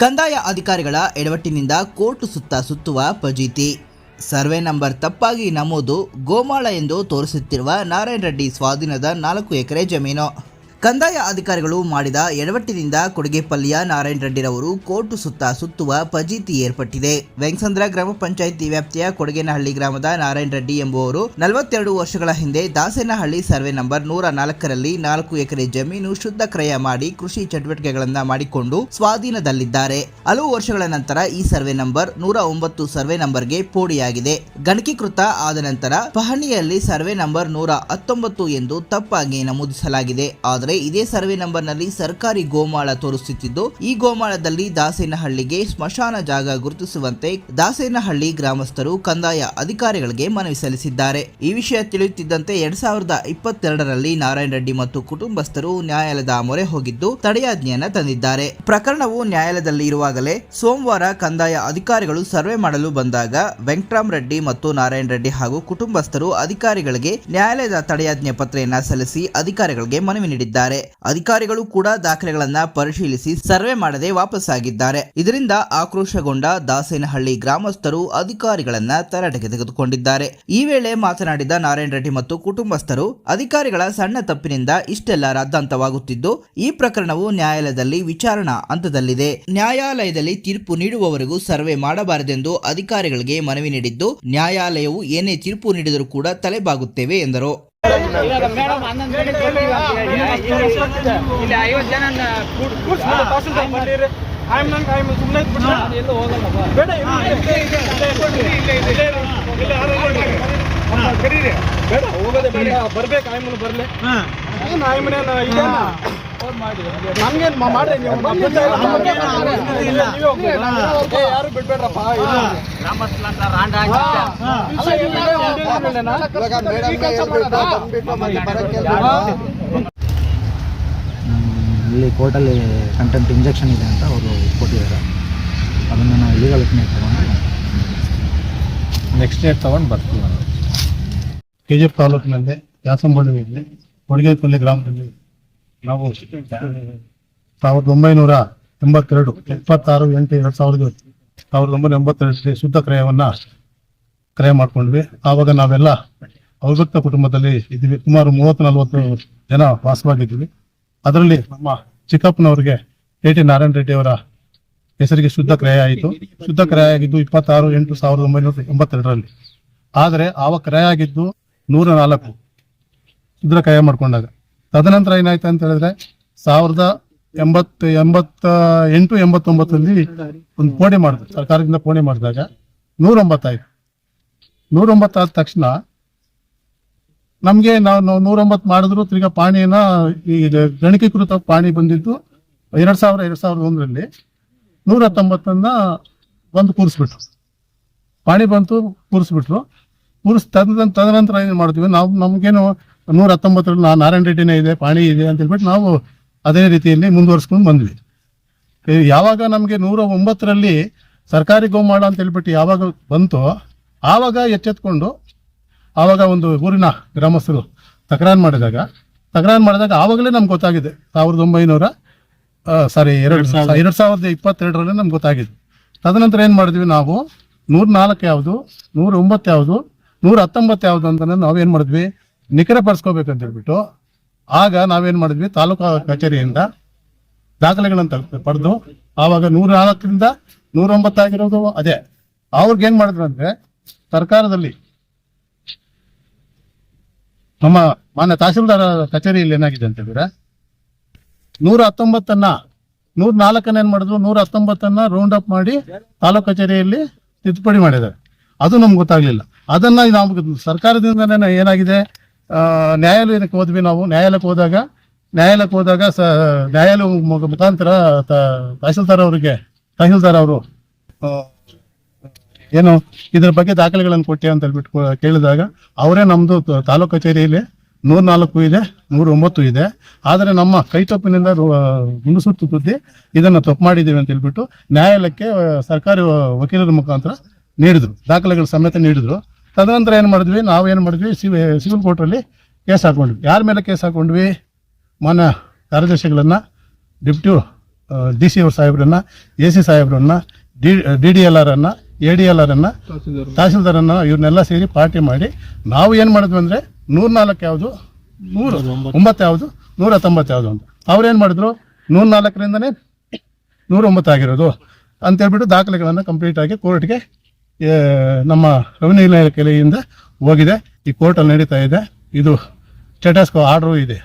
ಕಂದಾಯ ಅಧಿಕಾರಿಗಳ ಎಡವಟ್ಟಿನಿಂದ ಕೋರ್ಟ್ ಸುತ್ತ ಸುತ್ತುವ ಪಜೀತಿ ಸರ್ವೆ ನಂಬರ್ ತಪ್ಪಾಗಿ ನಮೂದು ಗೋಮಾಳ ಎಂದು ತೋರಿಸುತ್ತಿರುವ ನಾರಾಯಣ ರೆಡ್ಡಿ ಸ್ವಾಧೀನದ ನಾಲ್ಕು ಎಕರೆ ಜಮೀನು. ಕಂದಾಯ ಅಧಿಕಾರಿಗಳು ಮಾಡಿದ ಎಡವಟ್ಟಿನಿಂದ ಕೊಡುಗೆಪಲ್ಲಿಯ ನಾರಾಯಣ ರೆಡ್ಡಿರವರು ಕೋರ್ಟ್ ಸುತ್ತ ಸುತ್ತುವ ಫಜೀತಿ ಏರ್ಪಟ್ಟಿದೆ. ವೆಂಕಸಂದ್ರ ಗ್ರಾಮ ಪಂಚಾಯಿತಿ ವ್ಯಾಪ್ತಿಯ ಕೊಡಗೇನಹಳ್ಳಿ ಗ್ರಾಮದ ನಾರಾಯಣ ರೆಡ್ಡಿ ಎಂಬುವರು ನಲವತ್ತೆರಡು ವರ್ಷಗಳ ಹಿಂದೆ ದಾಸೇನಹಳ್ಳಿ ಸರ್ವೆ ನಂಬರ್ ನೂರ ನಾಲ್ಕರಲ್ಲಿ ನಾಲ್ಕು ಎಕರೆ ಜಮೀನು ಶುದ್ಧ ಕ್ರಯ ಮಾಡಿ ಕೃಷಿ ಚಟುವಟಿಕೆಗಳನ್ನ ಮಾಡಿಕೊಂಡು ಸ್ವಾಧೀನದಲ್ಲಿದ್ದಾರೆ. ಹಲವು ವರ್ಷಗಳ ನಂತರ ಈ ಸರ್ವೆ ನಂಬರ್ ನೂರ ಒಂಬತ್ತು ಸರ್ವೆ ನಂಬರ್ಗೆ ಪೋಡಿಯಾಗಿದೆ. ಗಣಕೀಕೃತ ಆದ ನಂತರ ಪಹಣಿಯಲ್ಲಿ ಸರ್ವೆ ನಂಬರ್ ನೂರ ಹತ್ತೊಂಬತ್ತು ಎಂದು ತಪ್ಪಾಗಿ ನಮೂದಿಸಲಾಗಿದೆ. ಆದರೆ ಇದೇ ಸರ್ವೆ ನಂಬರ್ನಲ್ಲಿ ಸರ್ಕಾರಿ ಗೋಮಾಳ ತೋರಿಸುತ್ತಿದ್ದು, ಈ ಗೋಮಾಳದಲ್ಲಿ ದಾಸೇನಹಳ್ಳಿಗೆ ಸ್ಮಶಾನ ಜಾಗ ಗುರುತಿಸುವಂತೆ ದಾಸೇನಹಳ್ಳಿ ಗ್ರಾಮಸ್ಥರು ಕಂದಾಯ ಅಧಿಕಾರಿಗಳಿಗೆ ಮನವಿ ಸಲ್ಲಿಸಿದ್ದಾರೆ. ಈ ವಿಷಯ ತಿಳಿಯುತ್ತಿದ್ದಂತೆ ಎರಡ್ ಸಾವಿರದ ಇಪ್ಪತ್ತೆರಡರಲ್ಲಿ ನಾರಾಯಣ ರೆಡ್ಡಿ ಮತ್ತು ಕುಟುಂಬಸ್ಥರು ನ್ಯಾಯಾಲಯದ ಮೊರೆ ಹೋಗಿದ್ದು ತಡೆಯಾಜ್ಞೆಯನ್ನು ತಂದಿದ್ದಾರೆ. ಪ್ರಕರಣವು ನ್ಯಾಯಾಲಯದಲ್ಲಿ ಇರುವಾಗಲೇ ಸೋಮವಾರ ಕಂದಾಯ ಅಧಿಕಾರಿಗಳು ಸರ್ವೆ ಮಾಡಲು ಬಂದಾಗ, ವೆಂಕಟರಾಮ್ ರೆಡ್ಡಿ ಮತ್ತು ನಾರಾಯಣ ರೆಡ್ಡಿ ಹಾಗೂ ಕುಟುಂಬಸ್ಥರು ಅಧಿಕಾರಿಗಳಿಗೆ ನ್ಯಾಯಾಲಯದ ತಡೆಯಾಜ್ಞೆ ಪತ್ರೆಯನ್ನ ಸಲ್ಲಿಸಿ ಅಧಿಕಾರಿಗಳಿಗೆ ಮನವಿ ನೀಡಿದ್ದಾರೆ. ಅಧಿಕಾರಿಗಳು ಕೂಡ ದಾಖಲೆಗಳನ್ನ ಪರಿಶೀಲಿಸಿ ಸರ್ವೆ ಮಾಡದೆ ವಾಪಸ್ಸಾಗಿದ್ದಾರೆ. ಇದರಿಂದ ಆಕ್ರೋಶಗೊಂಡ ದಾಸೇನಹಳ್ಳಿ ಗ್ರಾಮಸ್ಥರು ಅಧಿಕಾರಿಗಳನ್ನ ತರಾಟೆಗೆ ತೆಗೆದುಕೊಂಡಿದ್ದಾರೆ. ಈ ವೇಳೆ ಮಾತನಾಡಿದ ನಾರಾಯಣ ರೆಡ್ಡಿ ಮತ್ತು ಕುಟುಂಬಸ್ಥರು, ಅಧಿಕಾರಿಗಳ ಸಣ್ಣ ತಪ್ಪಿನಿಂದ ಇಷ್ಟೆಲ್ಲ ರದ್ದಾಂತವಾಗುತ್ತಿದ್ದು ಈ ಪ್ರಕರಣವು ನ್ಯಾಯಾಲಯದಲ್ಲಿ ವಿಚಾರಣಾ ಹಂತದಲ್ಲಿದೆ. ನ್ಯಾಯಾಲಯದಲ್ಲಿ ತೀರ್ಪು ನೀಡುವವರೆಗೂ ಸರ್ವೆ ಮಾಡಬಾರದೆಂದು ಅಧಿಕಾರಿಗಳಿಗೆ ಮನವಿ ನೀಡಿದ್ದು, ನ್ಯಾಯಾಲಯವು ಏನೇ ತೀರ್ಪು ನೀಡಿದರೂ ಕೂಡ ತಲೆಬಾಗುತ್ತೇವೆ ಎಂದರು. ಇಲ್ಲಿ ಐವತ್ತು ಜನ. ಆಯ್ಮ್ ನಂಗೆ ಸುಮ್ನೆ ಇದ್ಬಿಟ್ರೆ ಎಲ್ಲೂ ಹೋಗಲ್ಲ ಬೇಡ, ಇಲ್ಲಿ ಬೇಡ, ಹೋಗೋದೇ ಬೇಡ. ಬರ್ಬೇಕು ಆಯ್ಮನು ಬರ್ಲಿ ಏನು ಆಯ್ಮನೇನು ಇದೇನ? ನಮ್ಗೇನ್ ಮಾಡ್ರಿ ಯಾರು ಬಿಡ್ಬೇಡ್ರಪ್ಪ? ಇಲ್ಲಿ ಕೋರ್ಟಲ್ಲಿ ಕಂಟೆಂಟ್ ಇಂಜೆಕ್ಷನ್ ಇದೆ ಅಂತ ಅವರು ಕೊಟ್ಟಿದ್ದಾರೆ. ಅದನ್ನು ನಾವು ಲೀಗಲ್ ಒಪಿನಿಯನ್ ತಗೊಂಡು ನೆಕ್ಸ್ಟ್ ಡೇಟ್ ತಗೊಂಡು ಬರ್ತೀವಿ ಕೆ ಜಿ ಎಫ್ ತಾಲೂಕಿನಲ್ಲಿ ಯಾಸಂಬಳ್ಳಿಯಲ್ಲಿ ಕೊಡಗೇಪಲ್ಲಿ ಗ್ರಾಮದಲ್ಲಿ ನಾವು ಸಾವಿರದ ಒಂಬೈನೂರ ಎಂಬತ್ತೆರಡು ಇಪ್ಪತ್ತಾರು ಎಂಟು ಎರಡು ಸಾವಿರದ ಸಾವಿರದ ಒಂಬೈನೂರ ಎಂಬತ್ತೆರಡರಲ್ಲಿ ಶುದ್ಧ ಕ್ರಯವನ್ನು ಕ್ರಯ ಮಾಡ್ಕೊಂಡ್ವಿ. ಆವಾಗ ನಾವೆಲ್ಲ ಅವಿಭಕ್ತ ಕುಟುಂಬದಲ್ಲಿ ಇದ್ವಿ ಸುಮಾರು ಮೂವತ್ತು ನಲವತ್ತು ಜನ ವಾಸವಾಗಿದ್ವಿ ಅದರಲ್ಲಿ ನಮ್ಮ ಚಿಕ್ಕಪ್ಪನವರಿಗೆ ಕೆ ಟಿ ನಾರಾಯಣ ರೆಡ್ಡಿ ಅವರ ಹೆಸರಿಗೆ ಶುದ್ಧ ಕ್ರಯ ಆಯಿತು ಶುದ್ಧ ಕ್ರಯ ಆಗಿದ್ದು ಇಪ್ಪತ್ತಾರು ಎಂಟು ಸಾವಿರದ ಒಂಬೈನೂರ ಎಂಬತ್ತೆರಡರಲ್ಲಿ. ಆದರೆ ಆವಾಗ ಕ್ರಯ ಆಗಿದ್ದು ನೂರ ನಾಲ್ಕು. ಶುದ್ಧ ಕ್ರಯ ಮಾಡ್ಕೊಂಡಾಗ. ತದನಂತರ ಏನಾಯ್ತು ಅಂತ ಹೇಳಿದ್ರೆ ಸಾವಿರದ ಎಂಬತ್ತು, ಎಂಬತ್ತ ಎಂಟು, ಎಂಬತ್ತೊಂಬತ್ತಲ್ಲಿ ಒಂದು ಪೋಣೆ ಮಾಡಿದ್ರು. ಸರ್ಕಾರದಿಂದ ಪೋಣೆ ಮಾಡಿದಾಗ ನೂರೊಂಬತ್ತಾಯ್ತು. ನೂರೊಂಬತ್ತಾದ ತಕ್ಷಣ ನಮ್ಗೆ ನಾವು ನಾವು ನೂರೊಂಬತ್ತು ಮಾಡಿದ್ರು, ತಿರ್ಗಾ ಪಾಣಿಯನ್ನ ಈ ಗಣಕೀಕೃತ ಪಾಣಿ ಬಂದಿದ್ದು ಎರಡ್ ಸಾವಿರ, ಎರಡ್ ಸಾವಿರದ ಒಂದರಲ್ಲಿ ನೂರ ಹತ್ತೊಂಬತ್ತನ್ನ ಬಂದು ಕೂರಿಸ್ಬಿಟ್ರು. ಪಾಣಿ ಬಂತು, ಕೂರಿಸ್ಬಿಟ್ರು. ಕೂರಿಸ್ ತದ ತದನಂತರ ಏನ್ ಮಾಡಿದ್ವಿ ನಾವು ನಮ್ಗೇನು ನೂರ ಹತ್ತೊಂಬತ್ತರಲ್ಲಿ ನಾ ನಾರಾಯಣ ರೆಡ್ಡಿನೇ ಇದೆ ಪಾಣಿ ಇದೆ ಅಂತ ಹೇಳ್ಬಿಟ್ಟು ನಾವು ಅದೇ ರೀತಿಯಲ್ಲಿ ಮುಂದುವರ್ಸ್ಕೊಂಡು ಬಂದ್ವಿ. ಯಾವಾಗ ನಮಗೆ ನೂರ ಒಂಬತ್ತರಲ್ಲಿ ಸರ್ಕಾರಿ ಗೋಮಾಳ ಅಂತ ಹೇಳ್ಬಿಟ್ಟು ಯಾವಾಗ ಬಂತೋ ಆವಾಗ ಎಚ್ಚೆತ್ಕೊಂಡು ಆವಾಗ ಒಂದು ಊರಿನ ಗ್ರಾಮಸ್ಥರು ತಕರಾರು ಮಾಡಿದಾಗ ತಕರಾರು ಮಾಡಿದಾಗ ಆವಾಗಲೇ ನಮ್ಗೆ ಗೊತ್ತಾಗಿದೆ ಸಾವಿರದ ಒಂಬೈನೂರ ಸಾರಿ ಎರಡು ಎರಡ್ ಸಾವಿರದ ಇಪ್ಪತ್ತೆರಡರಲ್ಲಿ ನಮ್ಗೆ ಗೊತ್ತಾಗಿದೆ. ತದನಂತರ ಏನು ಮಾಡಿದ್ವಿ ನಾವು ನೂರ ನಾಲ್ಕು ಯಾವುದು ನೂರ ಒಂಬತ್ತು ಯಾವುದು ನೂರ ಹತ್ತೊಂಬತ್ತು ಯಾವುದು ಅಂತ ನಾವೇನ್ ಮಾಡಿದ್ವಿ? ನಿಖರ ಅಂತ ಹೇಳ್ಬಿಟ್ಟು ಆಗ ನಾವೇನ್ ಮಾಡಿದ್ವಿ, ತಾಲೂಕಾ ಕಚೇರಿಯಿಂದ ದಾಖಲೆಗಳನ್ನ ಪಡೆದು ಆವಾಗ ನೂರ ನಾಲ್ಕರಿಂದ ನೂರ ಒಂಬತ್ತಾಗಿರೋದು ಅದೇ. ಅವ್ರಿಗೆ ಏನ್ ಮಾಡಿದ್ರು ಅಂದ್ರೆ ಸರ್ಕಾರದಲ್ಲಿ ನಮ್ಮ ಮಾನ್ಯ ತಹಸೀಲ್ದಾರ್ ಕಚೇರಿಯಲ್ಲಿ ಏನಾಗಿದೆ ಅಂತ ಹೇಳಿದ್ರೆ ನೂರ ಹತ್ತೊಂಬತ್ತನ್ನ ನೂರ ನಾಲ್ಕನ್ನ ಏನ್ ಮಾಡಿದ್ರು ನೂರ ಹತ್ತೊಂಬತ್ತನ್ನ ರೌಂಡ್ ಅಪ್ ಮಾಡಿ ತಾಲೂಕ್ ಕಚೇರಿಯಲ್ಲಿ ತಿದ್ದುಪಡಿ ಮಾಡಿದ್ದಾರೆ. ಅದು ನಮ್ಗೆ ಗೊತ್ತಾಗ್ಲಿಲ್ಲ. ಅದನ್ನ ನಾವು ಸರ್ಕಾರದಿಂದನೇ ಏನಾಗಿದೆ? ನ್ಯಾಯಾಲಯಕ್ಕೆ ಹೋದ್ವಿ ನಾವು. ನ್ಯಾಯಾಲಯಕ್ಕೆ ಹೋದಾಗ ನ್ಯಾಯಾಲಯಕ್ಕೆ ಹೋದಾಗ ಸ, ನ್ಯಾಯಾಲಯ ಮುಖಾಂತರ ತಹಸೀಲ್ದಾರ್ ಅವರಿಗೆ, ತಹಸೀಲ್ದಾರ್ ಅವರು ಏನು ಇದ್ರ ಬಗ್ಗೆ ದಾಖಲೆಗಳನ್ನು ಕೊಟ್ಟೆ ಅಂತ ಹೇಳ್ಬಿಟ್ಟು ಕೇಳಿದಾಗ, ಅವರೇ ನಮ್ದು ತ- ತಾಲೂಕು ಕಚೇರಿಯಲ್ಲಿ ನೂರ ನಾಲ್ಕು ಇದೆ ನೂರ ಒಂಬತ್ತು ಇದೆ. ಆದರೆ ನಮ್ಮ ಕೈ ತಪ್ಪಿನಿಂದ ಗುಂಡುಸುತ್ತು ಸುದ್ದಿ ಇದನ್ನ ತಪ್ಪು ಮಾಡಿದ್ದೀವಿ ಅಂತ ಹೇಳ್ಬಿಟ್ಟು ನ್ಯಾಯಾಲಯಕ್ಕೆ ಸರ್ಕಾರಿ ವಕೀಲರ ಮುಖಾಂತರ ನೀಡಿದ್ರು. ದಾಖಲೆಗಳ ಸಮೇತ ನೀಡಿದ್ರು. ತದನಂತರ ಏನು ಮಾಡಿದ್ವಿ? ನಾವು ಏನು ಮಾಡಿದ್ವಿ? ಸಿವಿಲ್ ಕೋರ್ಟಲ್ಲಿ ಕೇಸ್ ಹಾಕೊಂಡ್ವಿ. ಯಾರ ಮೇಲೆ ಕೇಸ್ ಹಾಕೊಂಡ್ವಿ? ಮಾನ್ಯ ಕಾರ್ಯದರ್ಶಿಗಳನ್ನು ಡಿಪ್ಟಿ ಡಿ ಸಿ ಅವ್ರ ಸಾಹೇಬ್ರನ್ನ A C ಸಾಹೇಬ್ರನ್ನ D D D L R ಅನ್ನ ಎ ಡಿ ಎಲ್ ಆರ್ ಅನ್ನ ತಹಸೀಲ್ದಾರನ್ನ ಇವ್ರನ್ನೆಲ್ಲ ಸೇರಿ ಪಾರ್ಟಿ ಮಾಡಿ ನಾವು ಏನು ಮಾಡಿದ್ವಿ ಅಂದರೆ ನೂರ ನಾಲ್ಕು ಯಾವುದು? ನೂರು ಒಂಬತ್ತು ಯಾವುದು? ನೂರ ತೊಂಬತ್ತು ಯಾವುದು ಅಂತ. ಅವ್ರೇನು ಮಾಡಿದ್ರು? ನೂರ ನಾಲ್ಕರಿಂದನೇ ನೂರ ಒಂಬತ್ತು ಆಗಿರೋದು ಅಂತೇಳ್ಬಿಟ್ಟು ದಾಖಲೆಗಳನ್ನು ಕಂಪ್ಲೀಟಾಗಿ ಕೋರ್ಟ್ಗೆ ನಮ್ಮ ರೆವಿನ್ಯೂ ಇಲಾಖೆಯಿಂದ ಹೋಗಿದೆ. ಈ ಕೋರ್ಟಲ್ಲಿ ನಡೀತಾ ಇದೆ. ಇದು ಸ್ಟೇಟಸ್ಕೋ ಆರ್ಡ್ರು ಇದೆ.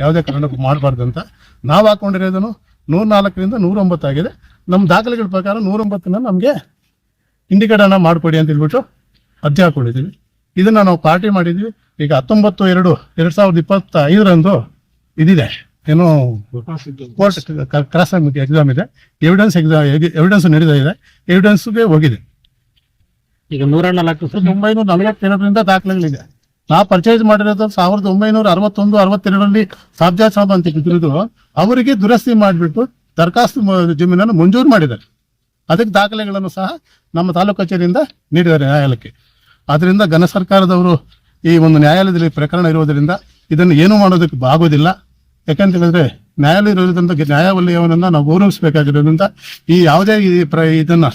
ಯಾವುದೇ ಕಾರಣಕ್ಕೂ ಮಾಡಬಾರ್ದು ಅಂತ ನಾವು ಹಾಕೊಂಡಿರೋದನ್ನು ನೂರ ನಾಲ್ಕರಿಂದ ನೂರೊಂಬತ್ತಾಗಿದೆ ಆಗಿದೆ. ನಮ್ಮ ದಾಖಲೆಗಳ ಪ್ರಕಾರ ನೂರೊಂಬತ್ತನ್ನು ನಮಗೆ ನಮಗೆ ಅನ್ನ ಮಾಡಿಕೊಡಿ ಅಂತ ಹೇಳ್ಬಿಟ್ಟು ಅರ್ಜಿ ಹಾಕೊಂಡಿದ್ದೀವಿ. ಇದನ್ನು ನಾವು ಪಾರ್ಟಿ ಮಾಡಿದ್ವಿ ಈಗ ಹತ್ತೊಂಬತ್ತು ಎರಡು ಎರಡು ಸಾವಿರದ ಇಪ್ಪತ್ತ ಐದರಂದು ಇದಿದೆ. ಏನೋ ಕೋರ್ಟ್ ಕ್ರಾಸ್ ಎಕ್ಸಾಮ್ ಇದೆ. ಎವಿಡೆನ್ಸ್ ಎಕ್ಸಾಮ್ ಎವಿಡೆನ್ಸ್ ನಡೀತಾ ಇದೆ. ಎವಿಡೆನ್ಸ್ಗೆ ಹೋಗಿದೆ. ಈಗ ನೂರ ನಾಲ್ಕು ಸಾವಿರದ ಒಂಬೈನೂರ ನಲವತ್ತೆರಡರಿಂದ ದಾಖಲೆಗಳಿದೆ. ನಾ ಪರ್ಚೇಸ್ ಮಾಡಿರೋದು ಸಾವಿರದ ಒಂಬೈನೂರ ಅರವತ್ತೊಂದು ಅರವತ್ತೆರಡರಲ್ಲಿ ಸಾಬ್ಜಾ ಸಾಬ್ ಅಂತ ತಿಳಿದು ಅವರಿಗೆ ದುರಸ್ತಿ ಮಾಡಿಬಿಟ್ಟು ದರಖಾಸ್ತು ಜಮೀನನ್ನು ಮಂಜೂರು ಮಾಡಿದ್ದಾರೆ. ಅದಕ್ಕೆ ದಾಖಲೆಗಳನ್ನು ಸಹ ನಮ್ಮ ತಾಲೂಕು ಕಚೇರಿಯಿಂದ ನೀಡಿದ್ದಾರೆ ನ್ಯಾಯಾಲಯಕ್ಕೆ. ಆದ್ದರಿಂದ ಘನ ಸರ್ಕಾರದವರು ಈ ಒಂದು ನ್ಯಾಯಾಲಯದಲ್ಲಿ ಪ್ರಕರಣ ಇರುವುದರಿಂದ ಇದನ್ನು ಏನು ಮಾಡೋದಕ್ಕೆ ಆಗೋದಿಲ್ಲ. ಯಾಕಂತ ಹೇಳಿದ್ರೆ ನ್ಯಾಯಾಲಯ ಇರೋದ್ರಿಂದ ನ್ಯಾಯವಲಯವನ್ನ ನಾವು ಗೌರವಿಸಬೇಕಾಗಿರೋದ್ರಿಂದ ಈ ಯಾವುದೇ ಪ್ರ, ಇದನ್ನ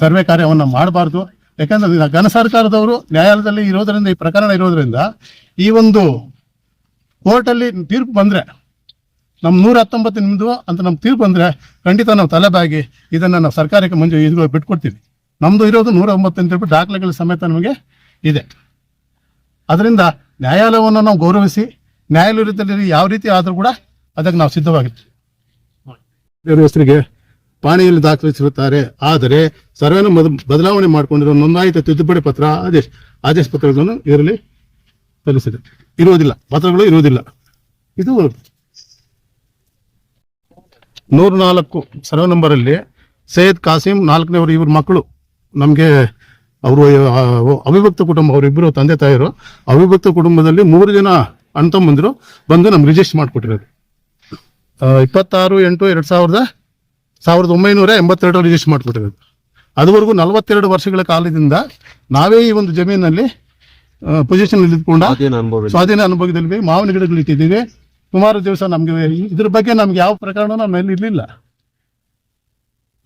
ಸರ್ವೆ ಕಾರ್ಯವನ್ನ ಮಾಡಬಾರ್ದು. ಯಾಕಂದ್ರೆ ಘನ ಸರ್ಕಾರದವರು ನ್ಯಾಯಾಲಯದಲ್ಲಿ ಇರೋದರಿಂದ, ಈ ಪ್ರಕರಣ ಇರೋದ್ರಿಂದ ಈ ಒಂದು ಕೋರ್ಟಲ್ಲಿ ತೀರ್ಪು ಬಂದ್ರೆ ನಮ್ಮ ನೂರ ಹತ್ತೊಂಬತ್ತು ನಿಮ್ಮದು ಅಂತ ನಮ್ಮ ತೀರ್ಪು ಬಂದ್ರೆ ಖಂಡಿತ ನಾವು ತಲೆಬಾಗಿ ಇದನ್ನ ನಾವು ಸರ್ಕಾರಕ್ಕೆ ಮಂಜು ಇದು ಬಿಟ್ಕೊಡ್ತೀವಿ. ನಮ್ದು ಇರೋದು ನೂರ ಒಂಬತ್ತು ಹೇಳ್ಬಿಟ್ಟು ದಾಖಲೆಗಳ ಸಮೇತ ನಮಗೆ ಇದೆ. ಅದರಿಂದ ನ್ಯಾಯಾಲಯವನ್ನು ನಾವು ಗೌರವಿಸಿ ನ್ಯಾಯಾಲಯದಲ್ಲಿ ಯಾವ ರೀತಿ ಆದರೂ ಕೂಡ ಅದಕ್ಕೆ ನಾವು ಸಿದ್ಧವಾಗಿರ್ತೀವಿ. ಹೆಸರಿಗೆ ಪಾಣಿಯಲ್ಲಿ ದಾಖಲಿಸಿರುತ್ತಾರೆ. ಆದರೆ ಸರ್ವೆನ ಬದಲಾವಣೆ ಮಾಡಿಕೊಂಡಿರೋ ನೋಂದಾಯಿತ ತಿದ್ದುಪಡಿ ಪತ್ರ ಆದೇಶ ಆದೇಶ ಪತ್ರಗಳನ್ನು ಇದರಲ್ಲಿ ಸಲ್ಲಿಸಿದೆ. ಇರುವುದಿಲ್ಲ. ಪತ್ರಗಳು ಇರುವುದಿಲ್ಲ. ಇದು ನೂರ ನಾಲ್ಕು ಸರ್ವೆ ನಂಬರ್ ಅಲ್ಲಿ ಸೈಯದ್ ಕಾಸಿಂ ನಾಲ್ಕನೇವರು ಇವ್ರ ಮಕ್ಕಳು. ನಮಗೆ ಅವರು ಅವಿಭಕ್ತ ಕುಟುಂಬ ಅವರಿಬ್ಬರು ತಂದೆ ತಾಯಿರು ಅವಿಭಕ್ತ ಕುಟುಂಬದಲ್ಲಿ ಮೂರು ಜನ ಅಣ್ಣ ತಮ್ಮಂದಿರು ಬಂದು ನಮ್ಗೆ ರಿಜಿಸ್ಟರ್ ಮಾಡಿಕೊಟ್ಟಿರೋದು. ಇಪ್ಪತ್ತಾರು ಎಂಟು ಎರಡು ಸಾವಿರದ ಸಾವಿರದ ಒಂಬೈನೂರ ಎಂಬತ್ತೆರಡರಲ್ಲಿ ರಿಜಿಸ್ಟರ್ ಮಾಡಿಬಿಟ್ಟಿರೋದು ಅದುವರೆಗೂ ನಲವತ್ತೆರಡು ವರ್ಷಗಳ ಕಾಲದಿಂದ ನಾವೇ ಈ ಒಂದು ಜಮೀನಲ್ಲಿ ಪೊಸಿಷನ್ ಇದ್ದುಕೊಂಡ ಸ್ವಾಧೀನ ಅನುಭವದಲ್ಲಿ. ಮಾವಿನ ಗಿಡಗಳು ಇಟ್ಟಿದ್ದೀವಿ. ಸುಮಾರು ದಿವಸ ನಮಗೆ ಇದ್ರ ಬಗ್ಗೆ ನಮ್ಗೆ ಯಾವ ಪ್ರಕರಣ ನಮ್ಮಲ್ಲಿ ಮೇಲೆ ಇರಲಿಲ್ಲ.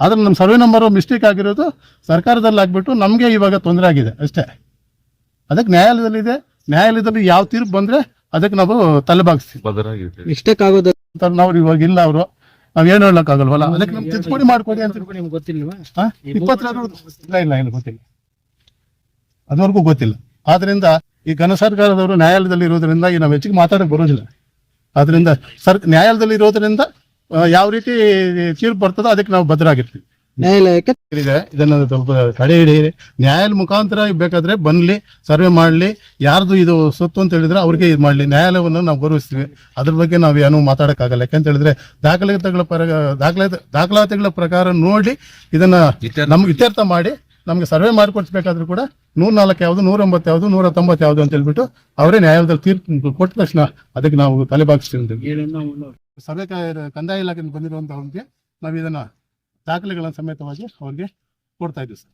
ಆದ್ರೆ ನಮ್ಮ ಸರ್ವೆ ನಂಬರ್ ಮಿಸ್ಟೇಕ್ ಆಗಿರೋದು ಸರ್ಕಾರದಲ್ಲಿ ಆಗ್ಬಿಟ್ಟು ನಮಗೆ ಇವಾಗ ತೊಂದರೆ ಆಗಿದೆ ಅಷ್ಟೇ. ಅದಕ್ಕೆ ನ್ಯಾಯಾಲಯದಲ್ಲಿದೆ ನ್ಯಾಯಾಲಯದಲ್ಲಿ ಯಾವ ತೀರ್ಪು ಬಂದ್ರೆ ಅದಕ್ಕೆ ನಾವು ತಲೆಬಾಗಿಸ್ತೀವಿ ಮಿಸ್ಟೇಕ್ ಆಗೋದು ಅಂತ ನಾವು ಇವಾಗ ಇಲ್ಲ ಅವರು. ನಾವ್ ಏನ್ ಹೇಳಕ್ಕಾಗಲ್ವಲ್ಲ ಅದಕ್ಕೆ ನಮ್ಗೆ ತಿದ್ದುಪಡಿ ಮಾಡ್ಕೊಡಿ ಅಂತ ನಿಮ್ಗೆ ಗೊತ್ತಿಲ್ವಾ? ಹಾ? ಇಪ್ಪತ್ತೆರಡು ಇಲ್ಲ ಇಲ್ಲ ಇಲ್ಲ ಗೊತ್ತಿಲ್ಲ. ಅದುವರೆಗೂ ಗೊತ್ತಿಲ್ಲ. ಆದ್ರಿಂದ ಈ ಘನ ಸರ್ಕಾರದವರು ನ್ಯಾಯಾಲಯದಲ್ಲಿ ಇರೋದ್ರಿಂದ ಈ ನಾವು ಹೆಚ್ಚಿಗೆ ಮಾತಾಡಕ್ ಬರೋದಿಲ್ಲ ಆದ್ರಿಂದ ಸರ್ ನ್ಯಾಯಾಲಯದಲ್ಲಿ ಇರೋದ್ರಿಂದ ಆ, ಯಾವ ರೀತಿ ತೀರ್ಪು ಬರ್ತದೋ ಅದಕ್ಕೆ ನಾವು ಭದ್ರಾಗಿರ್ತೀವಿ. ನ್ಯಾಯಾಲಯಕ್ಕೆ ಇದೆ ಇದನ್ನ ಸ್ವಲ್ಪ ತಡೆ ಹಿಡಿಯಿರಿ ನ್ಯಾಯಾಲಯ ಮುಖಾಂತರ ಬೇಕಾದ್ರೆ ಬನ್ಲಿ ಸರ್ವೆ ಮಾಡ್ಲಿ ಯಾರ್ದು ಇದು ಸೊತ್ತು ಅಂತ ಹೇಳಿದ್ರೆ ಅವ್ರಿಗೆ ಇದು ಮಾಡ್ಲಿ. ನ್ಯಾಯಾಲಯವನ್ನು ನಾವು ಗೌರವಿಸ್ತೀವಿ. ಅದ್ರ ಬಗ್ಗೆ ನಾವು ಏನು ಮಾತಾಡಕ್ಕಾಗಲ್ಲ. ಯಾಕಂತ ಹೇಳಿದ್ರೆ ದಾಖಲಾತಿಗಳ ಪರ ದಾಖಲಾತಿ ದಾಖಲಾತಿಗಳ ಪ್ರಕಾರ ನೋಡಿ ಇದನ್ನ ನಮ್ಗೆ ಇತ್ಯರ್ಥ ಮಾಡಿ ನಮ್ಗೆ ಸರ್ವೆ ಮಾಡಿಕೊಡ್ಸ್ಬೇಕಾದ್ರೂ ಕೂಡ ನೂರ ನಾಲ್ಕು ಯಾವುದು ನೂರ ಒಂಬತ್ತು ಯಾವುದು ನೂರ ತೊಂಬತ್ತು ಯಾವುದು ಅಂತ ಹೇಳ್ಬಿಟ್ಟು ಅವರೇ ನ್ಯಾಯಾಲಯದಲ್ಲಿ ತೀರ್ಪು ಕೊಟ್ಟ ತಕ್ಷಣ ಅದಕ್ಕೆ ನಾವು ತಲೆಬಾಗಿಸ್ತೀವಿ ಸರ್ವೆ ಕ- ಕಂದಾಯ ಇಲಾಖೆಯಿಂದ ಬಂದಿರುವಂತವ್ರಿಗೆ ನಾವು ಇದನ್ನ ದಾಖಲೆಗಳ ಸಮೇತವಾಗಿ ಅವ್ರಿಗೆ ಕೊಡ್ತಾ ಇದ್ದೀವಿ ಸರ್.